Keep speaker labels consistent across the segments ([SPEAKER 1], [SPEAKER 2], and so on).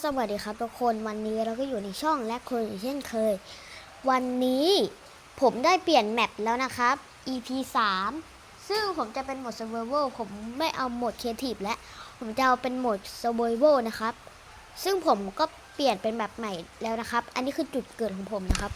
[SPEAKER 1] สวัสดีครับทุกคนวันนี้เราก็อยู่ในช่องและคนอีกเช่นเคย วันนี้ผมได้เปลี่ยนแมปแล้วนะครับ EP 3 ซึ่งผมจะเป็นโหมด Survival ผมไม่เอาโหมด Creative และ ผมจะเอาเป็นโหมด Survival นะครับ ซึ่งผมก็เปลี่ยนเป็นแบบใหม่แล้วนะครับ อันนี้คือจุดเกิดของผมนะครับ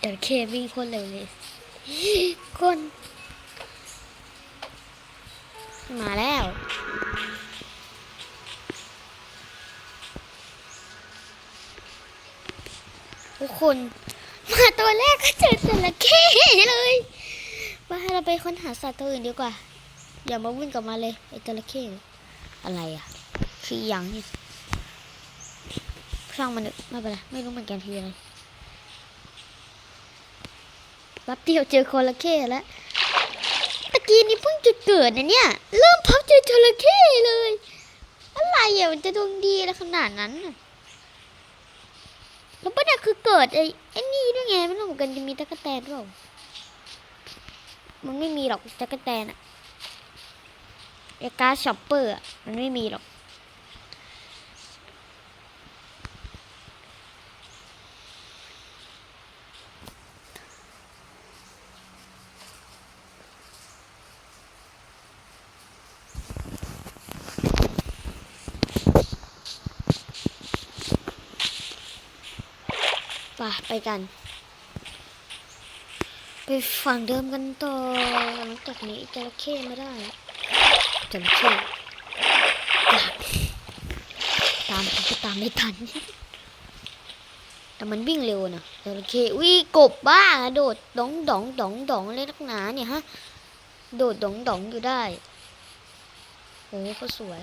[SPEAKER 1] เดี๋ยวเควิ่งโคนเร็วเลยคนมาแล้วทุกคนมาตัวแรกก็เจอจระเข้เลยมาให้เราไปค้นหาสัตว์ตัวอื่นดีกว่า อย่ามาวิ่งกลับมาเลยไอ้จระเข้อะไรอะ คืออหย่างนี่ช่างมันไม่เป็นไรไม่รู้เหมือนกันคืออะไร แป๊บเดียวเจอจระเข้แล้วตะกี้นี้เพิ่งจุดเกิดนะเนี่ย เริ่มพับเจอจระเข้เลย อะไรอะมันจะดวงดีอะไรขนาดนั้นแล้วประเด็นคือเกิดไอ้ไอ้นี่ด้วยไงไม่รู้เหมือนกันจะมีตะกแตนหรือเปล่ามันไม่มีหรอกตะกแตนอะไอ้การช็อปเปอร์มันไม่มีหรอก ไปไปกัน ไปฝั่งเดิมกันต่อหลังจากนี้จระเข้ไม่ได้จระเข้ตามตามผมก็ตามไม่ทัน แต่มันวิ่งเร็วนะจระเข้วิกบบ้า โดดดองดองดองดองเลยนักหนาเนี่ยฮะ โดดดองดองอยู่ได้โอ้ก็สวย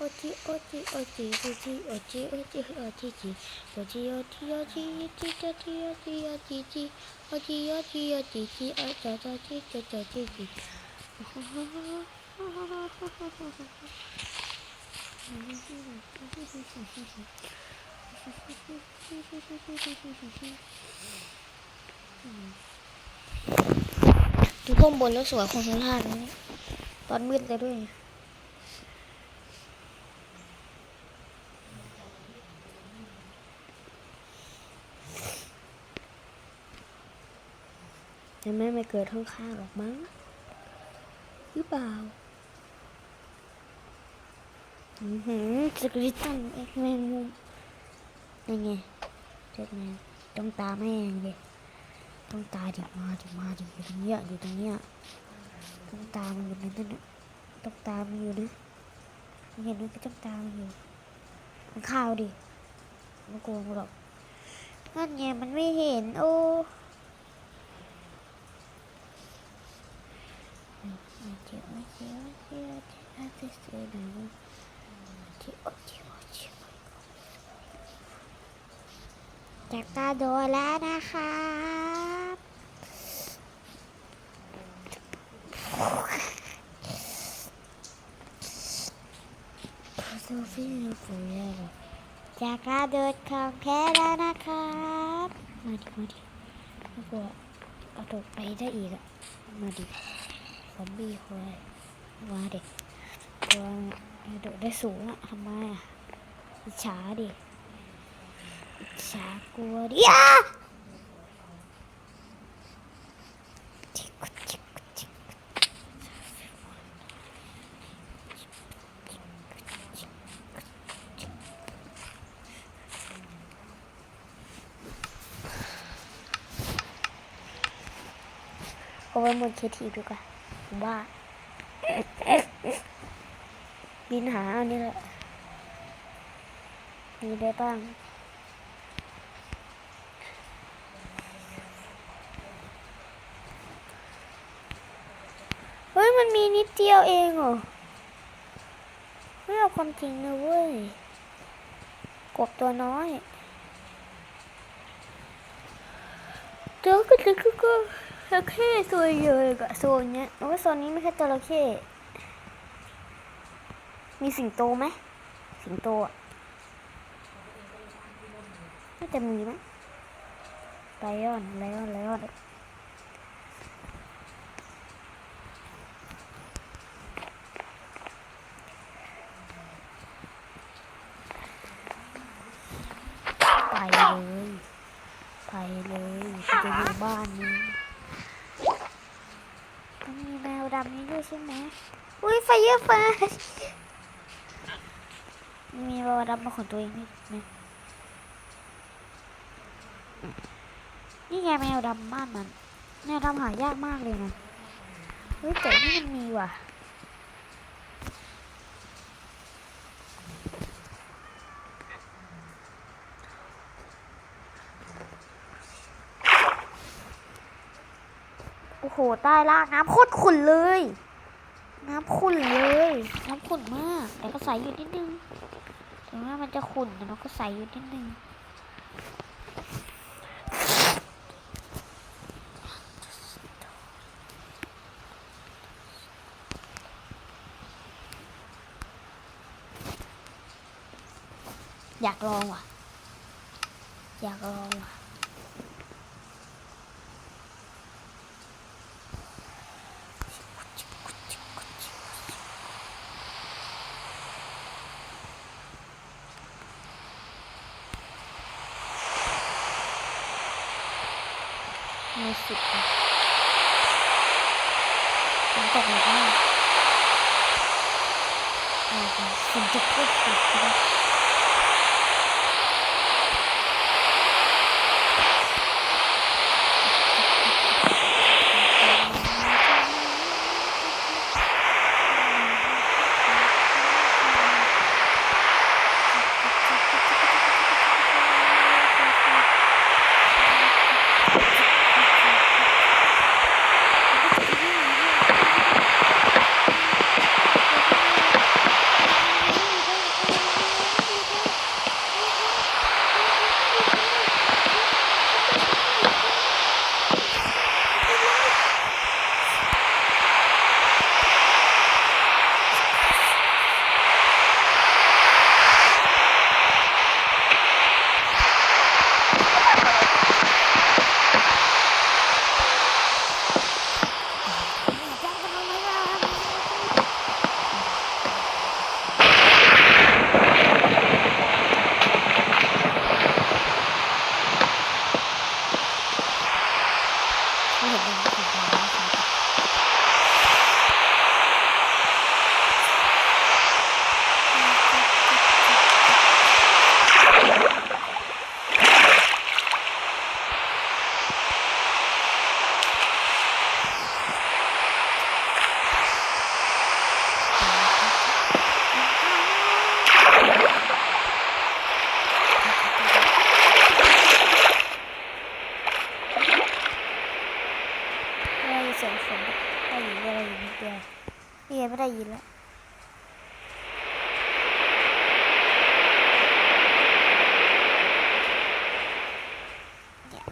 [SPEAKER 1] โอจิโอจิโอจิโอจิโอจิโอจิโอจิจิโอจิโอจิโอจิทีจิโอจิโอจิโอจิทีจิโอจิโอจิโอจิทีจิโอจิโอจิโอจีจิโอจิโอจิโอจิจิโอ้างบนแล้วสวยของสุราษฎร์ตอนมืดเลยด้วย แต่แม่ไม่เกิดข้างๆหรอกมั้ง หรือเปล่า อือหือสกริตันเอ็กแมงมุมยังไงเจ็ดแมนต้องตาแม่งดิต้องตาดิมาดิมาดิอยู่ตรงเนี้ยอยู่ตรงเนี้ยต้องตามันอยู่ในนั่นน่ะต้องตามันอยู่นะเห็นไหมก็ต้องตามันอยู่มันข้าวดิไม่กลัวหรอกนั่นไงมันไม่เห็นโอ้ จะกระโดดแล้วนะคะโซฟี่ลูเลยจะกระโดดของแค่แล้วนะครับมาดิมาดิแล้วก็เอาดกไปได้อีกอะมาดิ อมบี้คอยมาดิกลัวโดดได้สูงอะทำไมอะอิจฉาดิอิจฉากลัวดิอ้าจิกกุจิกกุจิ ว่าผมว่า บินหาอานี่แหละ มีได้บ้าง เฮ้ย มันมีนิดเดียวเองเหรอไม่เอาความจริงนะเว้ย กบตัวน้อยเดี๋ยวก็จะก็ จระเข้ตัวใหญ่กับโซนเนี้ยโอ้โซนนี้ไม่ใช่จระเข้มีสิงโตไหมสิงโตอะน่าจะมีมั้งไลออนไลออนไลออนไปเลย ไปเลยจะอยู่บ้านนี้ต้อง ดำนี้ด้วยใช่ไหมอุ้ยไฟเยอะไฟมีบาวดำมาของตัวเองนี่ไหมนี่ไงแมวดำบ้านมันแมวดำหายากมากเลยนะเฮ้ยแต่นี่มันมีว่ะ หใต้ล่างน้ำโคตรขุ่นเลย น้ำขุ่นเลย น้ำขุ่นมาก แต่ก็ใสอยู่นิดนึงถึงว่ามันจะขุ่นแต่มันก็ใสอยู่นิดนึงอยากลองว่ะ อยากลองว่ะ สิบนะฝนตกหนักมากโอ้โหฝนจะพูดสุดเ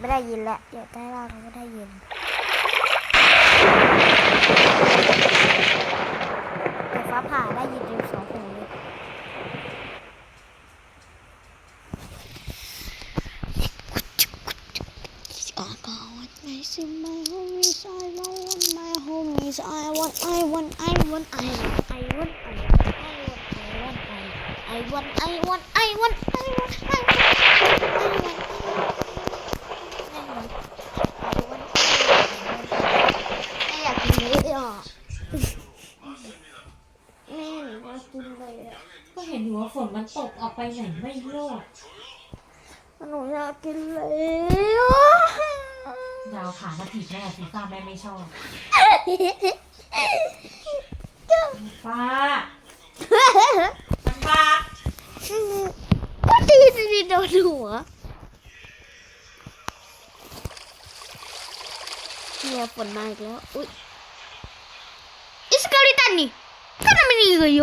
[SPEAKER 1] ไม่ได้ยินแล้วอยู่ใต้ล่างเขาไม่ได้ยินแต่ฟ้าผ่าได้ยินเต็มสองหูเลย I got what nice in my homies. I want my homies. I want, I want, I want, I want, I want, I want, I want, I want, I want, I want, I want, I want, ไม่อยากกินเลยอะแม่หนูอยากกินเลยอะ
[SPEAKER 2] ก็เห็นอยู่ว่าฝนมันตกออก ไปไหนไม่รอด
[SPEAKER 1] หนูอยากกินเลยอะ
[SPEAKER 2] ดาวขามาถีบแม่ฟีฟ่าแม่ไม่ชอบฟ้ามันบาด
[SPEAKER 1] ก็ตีตีโดนหัวเนี่ยฝนมาอีกแล้ว อุ้ยอิสกาลิตันนี่ก็ทำไม่ดีกับโย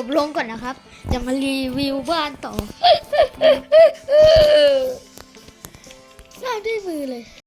[SPEAKER 1] จบลงก่อนนะครับจะมารีวิวบ้านต่อสร้างด้วยมือเลย